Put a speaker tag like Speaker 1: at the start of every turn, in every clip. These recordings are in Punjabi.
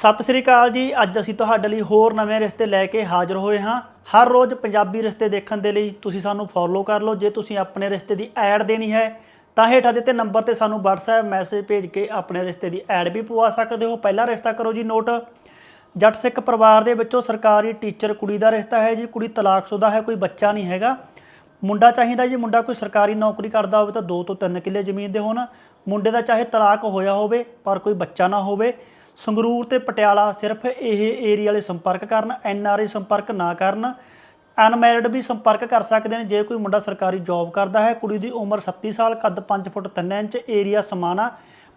Speaker 1: ਸਤਿ ਸ੍ਰੀ ਅਕਾਲ ਜੀ। ਅੱਜ ਅਸੀਂ ਤੁਹਾਡੇ ਲਈ ਹੋਰ ਨਵੇਂ ਰਿਸ਼ਤੇ ਲੈ ਕੇ ਹਾਜ਼ਰ ਹੋਏ ਹਾਂ। ਹਰ ਰੋਜ਼ ਪੰਜਾਬੀ ਰਿਸ਼ਤੇ ਦੇਖਣ ਦੇ ਲਈ ਤੁਸੀਂ ਸਾਨੂੰ ਫੋਲੋ ਕਰ ਲਓ। ਜੇ ਤੁਸੀਂ ਆਪਣੇ ਰਿਸ਼ਤੇ ਦੀ ਐਡ ਦੇਣੀ ਹੈ, ਤਾਂ ਹੇਠਾਂ ਦਿੱਤੇ ਨੰਬਰ ਤੇ ਸਾਨੂੰ WhatsApp ਮੈਸੇਜ ਭੇਜ ਕੇ ਆਪਣੇ ਰਿਸ਼ਤੇ ਦੀ ਐਡ ਵੀ ਪਵਾ ਸਕਦੇ ਹੋ। ਪਹਿਲਾ ਰਿਸ਼ਤਾ ਕਰੋ ਜੀ ਨੋਟ ਜੱਟ ਸਿੱਖ ਪਰਿਵਾਰ ਦੇ ਵਿੱਚੋਂ ਸਰਕਾਰੀ ਟੀਚਰ ਕੁੜੀ ਦਾ ਰਿਸ਼ਤਾ ਹੈ ਜੀ। ਕੁੜੀ ਤਲਾਕਸ਼ੁਦਾ ਹੈ, ਕੋਈ ਬੱਚਾ ਨਹੀਂ ਹੈਗਾ। ਮੁੰਡਾ ਚਾਹੀਦਾ ਜੀ। ਮੁੰਡਾ ਕੋਈ ਸਰਕਾਰੀ ਨੌਕਰੀ ਕਰਦਾ ਹੋਵੇ ਤਾਂ 2 ਤੋਂ 3 ਕਿੱਲੇ ਜ਼ਮੀਨ ਦੇ ਹੋਣ। ਮੁੰਡੇ ਦਾ ਚਾਹੇ ਤਲਾਕ ਹੋਇਆ ਹੋਵੇ, ਪਰ ਕੋਈ ਬੱਚਾ ਨਾ ਹੋਵੇ। ਸੰਗਰੂਰ ਤੇ ਪਟਿਆਲਾ ਸਿਰਫ ਇਹ ਏਰੀਆ ਵਾਲੇ ਸੰਪਰਕ ਕਰਨ, ਐਨ ਆਰ ਆਈ ਸੰਪਰਕ ਨਾ ਕਰਨ, ਅਨਮੈਰਿਡ ਵੀ ਸੰਪਰਕ ਕਰ ਸਕਦੇ ਨੇ, ਜੇ ਕੋਈ ਮੁੰਡਾ ਸਰਕਾਰੀ ਜੌਬ ਕਰਦਾ ਹੈ, ਕੁੜੀ ਦੀ ਉਮਰ 37 ਸਾਲ, ਕੱਦ 5 ਫੁੱਟ 3 ਇੰਚ, ਏਰੀਆ ਸਮਾਨਾ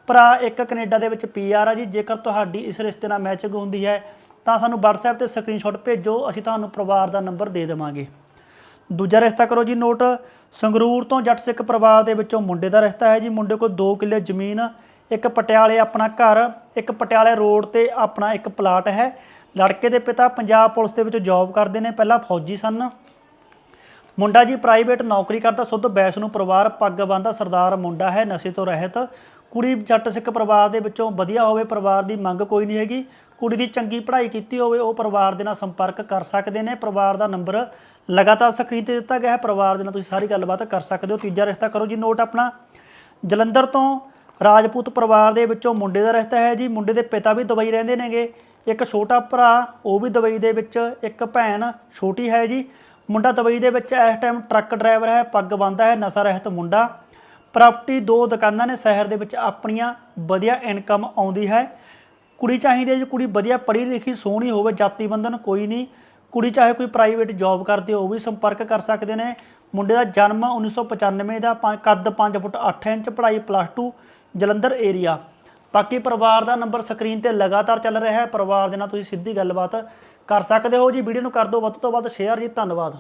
Speaker 1: ਭਰਾ ਇੱਕ ਕੈਨੇਡਾ ਦੇ ਵਿੱਚ ਪੀਆਰ ਆ ਜੀ, ਜੇਕਰ ਤੁਹਾਡੀ ਇਸ ਰਿਸ਼ਤੇ ਨਾਲ ਮੈਚਿੰਗ ਹੁੰਦੀ ਹੈ, ਤਾਂ ਸਾਨੂੰ WhatsApp ਤੇ ਸਕਰੀਨਸ਼ਾਟ ਭੇਜੋ, ਅਸੀਂ ਤੁਹਾਨੂੰ ਪਰਿਵਾਰ ਦਾ ਨੰਬਰ ਦੇ ਦੇਵਾਂਗੇ। ਦੂਜਾ ਰਿਸ਼ਤਾ ਕਰੋ ਜੀ, ਨੋਟ, ਸੰਗਰੂਰ ਤੋਂ ਜੱਟ ਸਿੱਖ ਪਰਿਵਾਰ ਦੇ ਵਿੱਚੋਂ ਮੁੰਡੇ ਦਾ ਰਿਸ਼ਤਾ ਹੈ ਜੀ, ਮੁੰਡੇ ਕੋਲ 2 ਕਿੱਲੇ ਜ਼ਮੀਨ ਇੱਕ ਪਟਿਆਲੇ ਆਪਣਾ ਘਰ, ਇੱਕ ਪਟਿਆਲੇ ਰੋਡ ਤੇ ਆਪਣਾ ਇੱਕ ਪਲਾਟ ਹੈ। ਲੜਕੇ ਦੇ ਪਿਤਾ ਪੰਜਾਬ ਪੁਲਿਸ ਦੇ ਵਿੱਚ ਜੌਬ ਕਰਦੇ ਨੇ, ਪਹਿਲਾਂ ਫੌਜੀ ਸਨ। ਮੁੰਡਾ ਜੀ ਪ੍ਰਾਈਵੇਟ ਨੌਕਰੀ ਕਰਦਾ, ਸੁੱਧ ਬੈਸ ਨੂੰ ਪਰਿਵਾਰ, ਪੱਗ ਬੰਨਦਾ ਸਰਦਾਰ ਮੁੰਡਾ ਹੈ, ਨਸ਼ੇ ਤੋਂ ਰਹਿਤ। ਕੁੜੀ ਜੱਟ ਸਿੱਖ ਪਰਿਵਾਰ ਦੇ ਵਿੱਚੋਂ ਵਧੀਆ ਹੋਵੇ, ਪਰਿਵਾਰ ਦੀ ਮੰਗ ਕੋਈ ਨਹੀਂ ਹੈਗੀ। ਕੁੜੀ ਦੀ ਚੰਗੀ ਪੜ੍ਹਾਈ ਕੀਤੀ ਹੋਵੇ, ਉਹ ਪਰਿਵਾਰ ਦੇ ਨਾਲ ਸੰਪਰਕ ਕਰ ਸਕਦੇ ਨੇ। ਪਰਿਵਾਰ ਦਾ ਨੰਬਰ ਲਗਾਤਾਰ ਸਕਰੀਨ ਤੇ ਦਿੱਤਾ ਗਿਆ ਹੈ। ਪਰਿਵਾਰ ਦੇ ਨਾਲ ਤੁਸੀਂ ਸਾਰੀ ਗੱਲਬਾਤ ਕਰ ਸਕਦੇ ਹੋ। ਤੀਜਾ ਰਿਸ਼ਤਾ ਕਰੋ ਜੀ ਨੋਟ ਆਪਣਾ। ਜਲੰਧਰ ਤੋਂ ਰਾਜਪੂਤ ਪਰਿਵਾਰ ਦੇ ਵਿੱਚੋਂ ਮੁੰਡੇ ਦਾ ਰਿਸ਼ਤਾ ਹੈ ਜੀ। ਮੁੰਡੇ ਦੇ ਪਿਤਾ ਵੀ ਦੁਬਈ ਰਹਿੰਦੇ ਨੇਗੇ। ਇੱਕ ਛੋਟਾ ਭਰਾ, ਉਹ ਵੀ ਦੁਬਈ ਦੇ ਵਿੱਚ ਇੱਕ ਭੈਣ ਛੋਟੀ ਹੈ ਜੀ। ਮੁੰਡਾ ਦੁਬਈ ਦੇ ਵਿੱਚ ਇਸ ਟਾਈਮ ਟਰੱਕ ਡਰਾਈਵਰ ਹੈ, ਪੱਗ ਬੰਨ੍ਹਦਾ ਹੈ ਨਸ਼ਾ ਰਹਿਤ ਮੁੰਡਾ। ਪ੍ਰਾਪਰਟੀ ਦੋ ਦੁਕਾਨਾਂ ਨੇ ਸ਼ਹਿਰ ਦੇ ਵਿੱਚ ਆਪਣੀਆਂ, ਵਧੀਆ ਇਨਕਮ ਆਉਂਦੀ ਹੈ। ਕੁੜੀ ਚਾਹੀਦੀ ਹੈ ਜੀ, ਕੁੜੀ ਵਧੀਆ ਪੜ੍ਹੀ ਲਿਖੀ, ਸੋਹਣੀ ਹੋਵੇ ਜਾਤੀ ਬੰਧਨ ਕੋਈ ਨਹੀਂ। ਕੁੜੀ ਚਾਹੇ ਕੋਈ ਪ੍ਰਾਈਵੇਟ ਜੌਬ ਕਰਦੇ ਹੋ ਉਹ ਵੀ ਸੰਪਰਕ ਕਰ ਸਕਦੇ ਨੇ। ਮੁੰਡੇ ਦਾ ਜਨਮ 1995 ਦਾ ਕੱਦ 5 ਫੁੱਟ 8 ਇੰਚ, ਪੜ੍ਹਾਈ ਪਲੱਸ 2 ਜਲੰਧਰ ਏਰੀਆ ਬਾਕੀ ਪਰਿਵਾਰ ਦਾ ਨੰਬਰ ਸਕਰੀਨ ਤੇ ਲਗਾਤਾਰ ਚੱਲ ਰਿਹਾ ਹੈ। ਪਰਿਵਾਰ ਦੇ ਨਾਲ ਤੁਸੀਂ ਸਿੱਧੀ ਗੱਲਬਾਤ ਕਰ ਸਕਦੇ ਹੋ ਜੀ। ਵੀਡੀਓ ਨੂੰ ਕਰ ਦਿਓ। ਵੱਧ ਤੋਂ ਵੱਧ ਸ਼ੇਅਰ ਜੀ। ਧੰਨਵਾਦ।